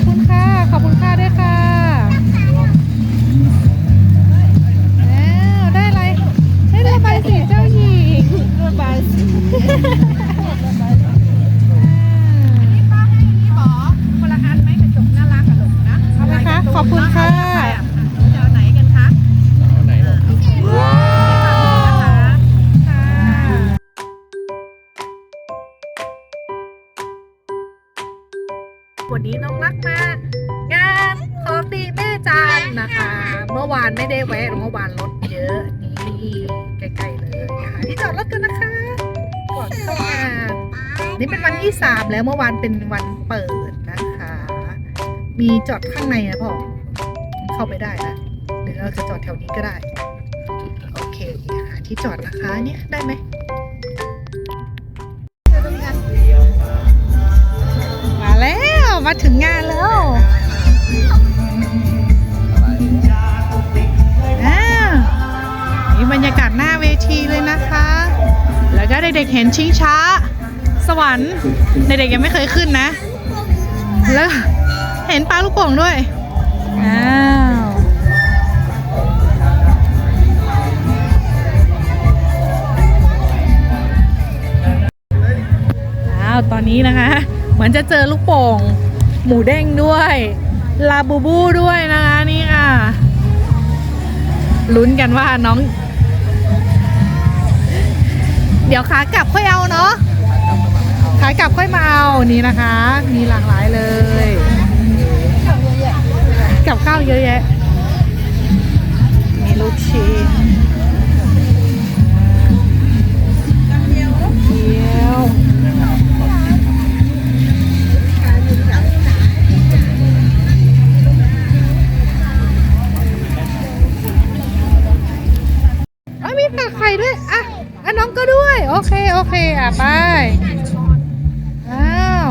อบคุณค่ะ ขอบคุณค่ะด้วยค่ะ วันนี้น้องรักมางานของดีแม่จันนะคะ เมื่อวานไม่ได้แวะเมื่อวานรถเยอะนี่ใกล้ๆเลยนะคะที่จอดรถกันนะคะก่อนเข้างานนี่เป็นวันที่สามแล้วเมื่อวานเป็นวันเปิดนะคะ มีจอดข้างในนะพ่อเข้าไปได้นะหรือเราจะจอดแถวนี้ก็ได้โอเคหาที่จอดนะคะเนี่ยได้ไหม มาถึงงานแล้วนี่บรรยากาศหน้าเวทีเลยนะคะ แล้วก็เด็กๆเห็นชิงช้า สวรรค์เด็กๆยังไม่เคยขึ้นนะ แล้วเห็นปลาลูกโป่งด้วย อ้าวอ้าวตอนนี้นะคะ เหมือนจะเจอลูกโป่ง หมูเด้งด้วยลาบูบูด้วยนะคะนี่ค่ะลุ้นกันว่าน้อง เดี๋ยวขากลับค่อยเอาเนาะขากลับค่อยมาเอานี่นะคะ มีหลากหลายเลยกับข้าวเยอะแยะมีลูกชิ้น ไข่ด้วย อะอะน้องก็ด้วย โอเค โอเค อะไป อ้าว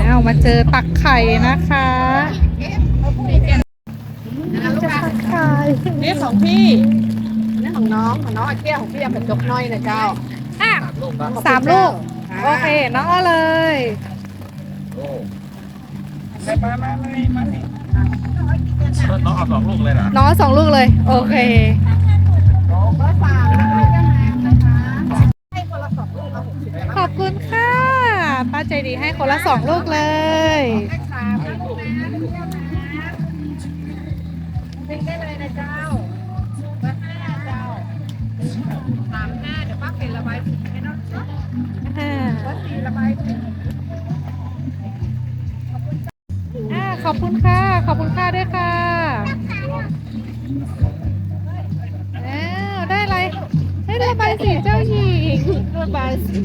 อ้าว มาเจอตักไข่นะคะจะตักไข่นี่ของพี่นี่ของน้อง ของน้องไอ้เกี้ยของพี่เอากระจกน้อยนะเจ้าอะลูกนะสามลูก โอเค น้องเอาเลยน้องเอาสองลูกเลยเหรอน้องเอาสองลูกเลย โอเค ใจดีให้คนละสองลูกเลยเลขสามนะลูกนะเล่นได้เลยนะเจ้าเบอร์ห้าเจ้าสามห้าเดี๋ยวป้าเป็นระบายสีให้น้องเนาะอ่าเบอร์สี่ระบายสีอ่าขอบคุณค่ะ ขอบคุณค่ะด้วยค่ะอ้าวได้อะไรได้ระบายสีเจ้าหญิงระบายสี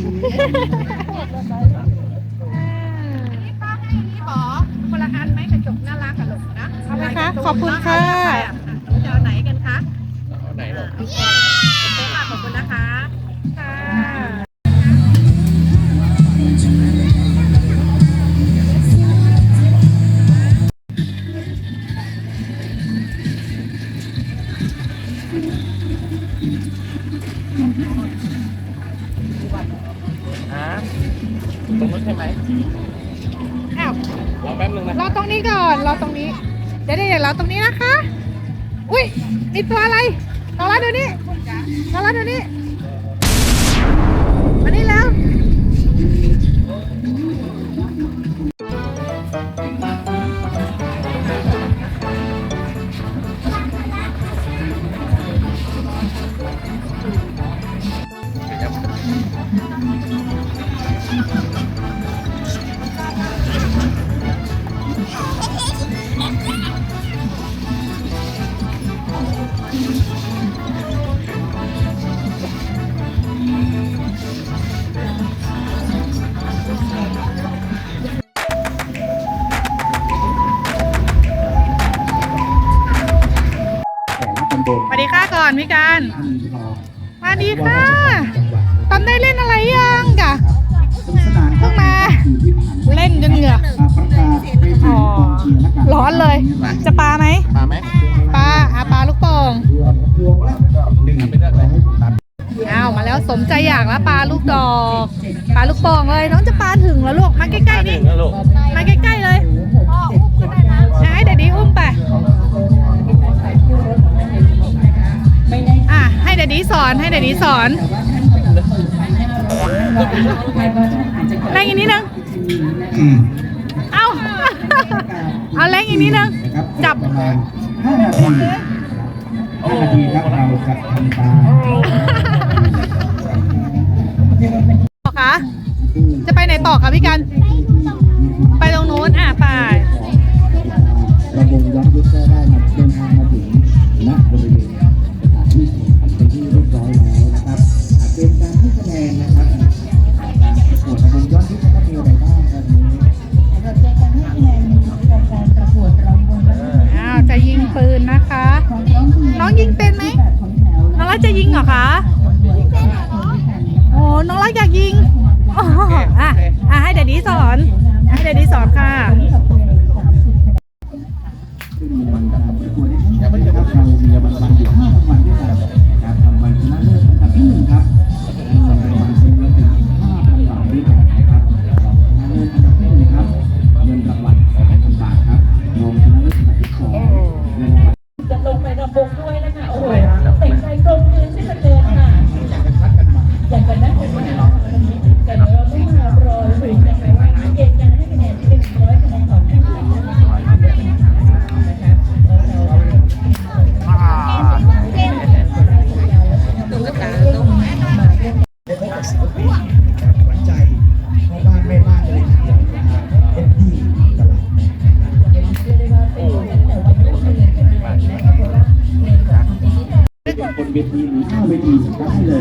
อันไหมกระจกน่ารักอะลูกนะเอาไหมคะขอบคุณค่ะจะเอาไหนกันคะเอาไหนหรอโอเคขอบคุณนะคะ มาแล้วเดี๋ยวนี้มานี่แล้ว อนพี่การมาดีค่ะตอนได้เล่นอะไรยังกะเพิ่งมา เล่นจนเหงื่ออ๋อร้อนเลย จะปลาไหมปลาไหมปลาอาปลาลูกโป่งอามาแล้วสมใจอยากแล้วปลาลูกดอกปลาลูกโป่งเลยน้องจะปลาถึงแล้วลูกมาใกล้ๆนี่มาใกล้ๆเลยให้มขึ้ดใช่เดี๋ยวนี้อุ้มไป สอนแรงอีกนิดนึงอืมเอาเอาแรงอีกนิดนึงนะครับจับประมาณห้านาทีห้านาทีครับเราจะทำตามต่อคะจะไปไหนต่อคะพี่กัน ไปตรงนู้นอะไป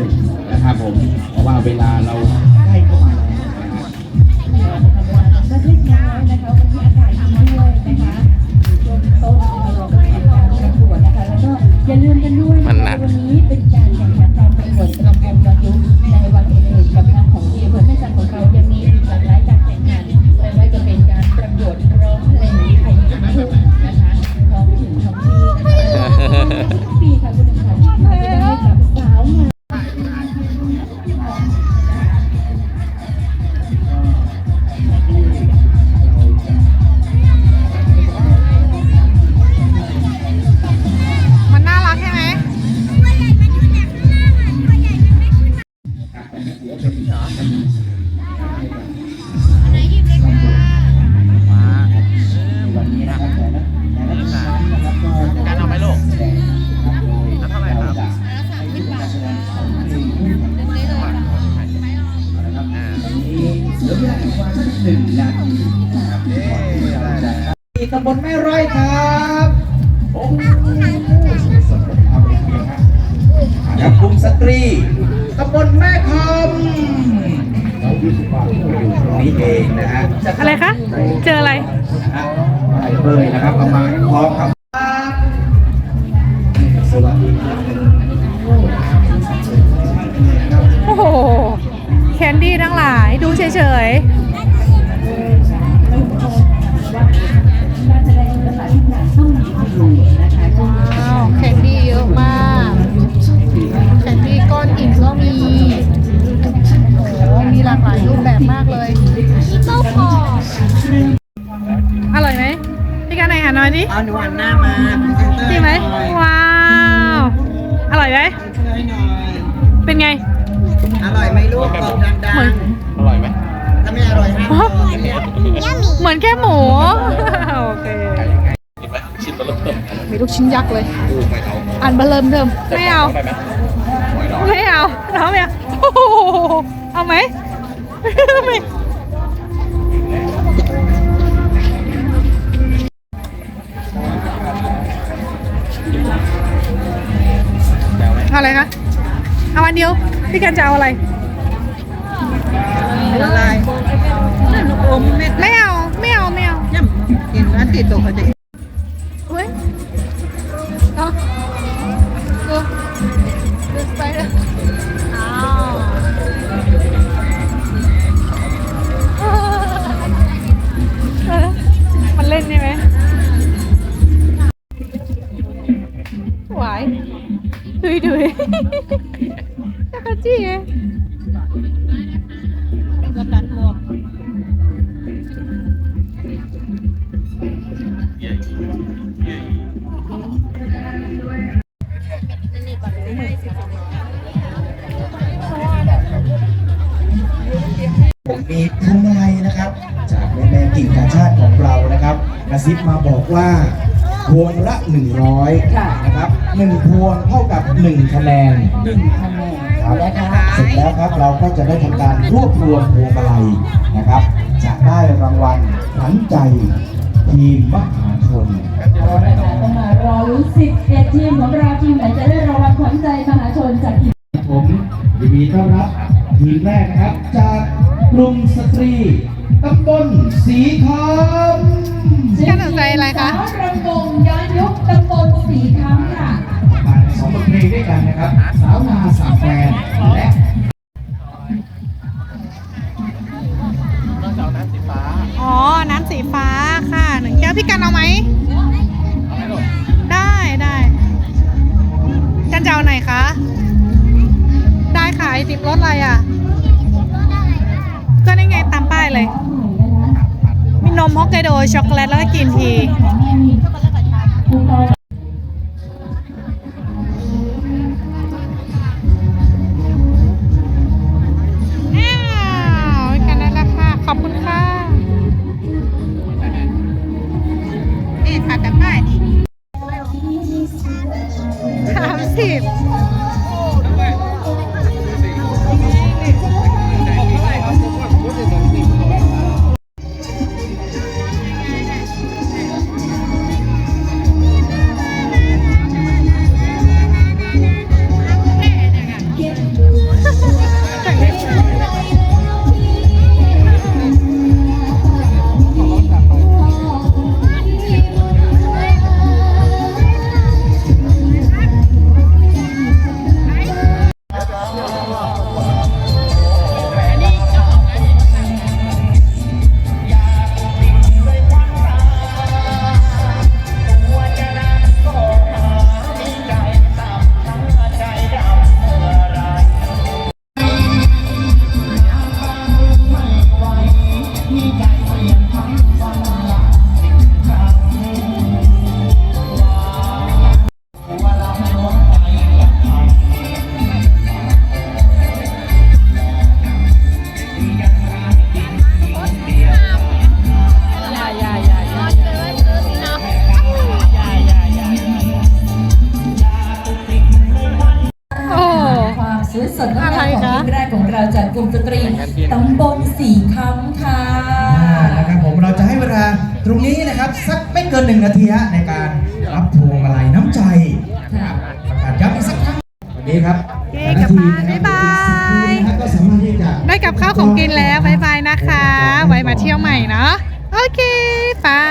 เลยนะครับผม เพราะว่าเวลาเราใกล้เข้ามาแล้วนะครับก็เล็กน้อยนะคะวันนี้อากาศดีด้วยนะคะช่วงต้นเราก็มีการประกวดนะคะแล้วก็อย่าลืมกันด้วยนะคะวันนี้เป็นการแข่งขันการประกวดำบลแม่ร้อยครับโอ้โหสดๆเอาไปเพียงครับครับกลุ่มสตรีตำบลแม่คำเราอยู่ที่บ้านอยู่ตรงนี้เองนะฮะอะไรคะ เจออะไรนะฮะไปเบยนะครับประมาณพร้อมครับสวัสดีครับโอ้โห แคนดี้ทั้งหลายดูเฉยก ก้อนหินก็มี โอ้โหมีหลากหลายรูปแบบมากเลยเต้าพออร่อยไหมพี่กันไหนหันหน่อยดิเอาหนูหันหน้ามาพรีเซนเตอร์จริงไหมว้าว อร่อยไหมช่วยหน่อยเป็นไง อร่อยไหมลูกบอกดังเหมือนอร่อยไหมๆถ้าไม่อร่อยห้ามบอกเนี่ยเหมือนแค่หมู โอเคกินไหมชิ้นเบอร์เริ่มมีลูกชิ้นยักษ์เลยดูไม่เอาอันเบอร์เริ่มเทิมไม่เอา ได้ไหมหอยหรอไม่เอาน้องไม่เอาโอ้โหเอาไหมไม่แซวไหมเอาอะไรคะเอาอันเดียว พี่กันจะเอาอะไรอะไรนั่นลูกอมเม็ดไม่เอา ไม่เอา ไม่เอาย่ำกินแล้วติดตัวเขาจะ 100ค่ะนะครับหนึ่งพวงเท่ากับ 1 คะแนนหนึ่งคะแนนครับนะคะเสร็จแล้วครับเราก็จะได้ทำการรวบรวมพวงมาลัยนะครับ จะได้รางวัลขวัญใจทีมมหาชน เอาละค่ะต้องมารอลุ้น11ทีมของเราทีมไหนจะได้รางวัลขวัญใจมหาชนจากทีมผมยินดีต้อนรับทีมแรกนะครับ จากกลุ่มสตรีตำบลสีคำพี่กันสนใจอะไรคะ สาวรำวงย้อนยุคตำบล สีคำค่ะผ่านสองบทเพลงด้วยกันนะครับ สาวนาสามแฟนและเราจะเอาน้ำสีฟ้าอ๋อ น้ำสีฟ้าค่ะหนึ่งแก้วพี่กันเอาไหมเอาไหมลูกได้ได้กันจะเอาไหนคะ ได้ค่ะไอติมรสอะไรอะก็นี่ไงตามป้ายเลย มีนมฮอกไกโดช็อกโกแลตแล้วก็กรีนที ตำบลสีคำค่ะนะครับผมเราจะให้เวลาตรงนี้นะครับ สักไม่เกินหนึ่งนาทีในการรับพวงมาลัยน้ำใจครับประกาศย้ำอีสักครั้งวันนี้ครับกลับบ้านบ๊ายบายได้กับข้าวของกินแล้วบ๊ายบายนะคะ ไว้มาเที่ยวใหม่เนาะโอเคป้า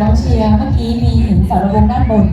ลองเชียร์เมื่อกี้มีถึงสารวงด้านบน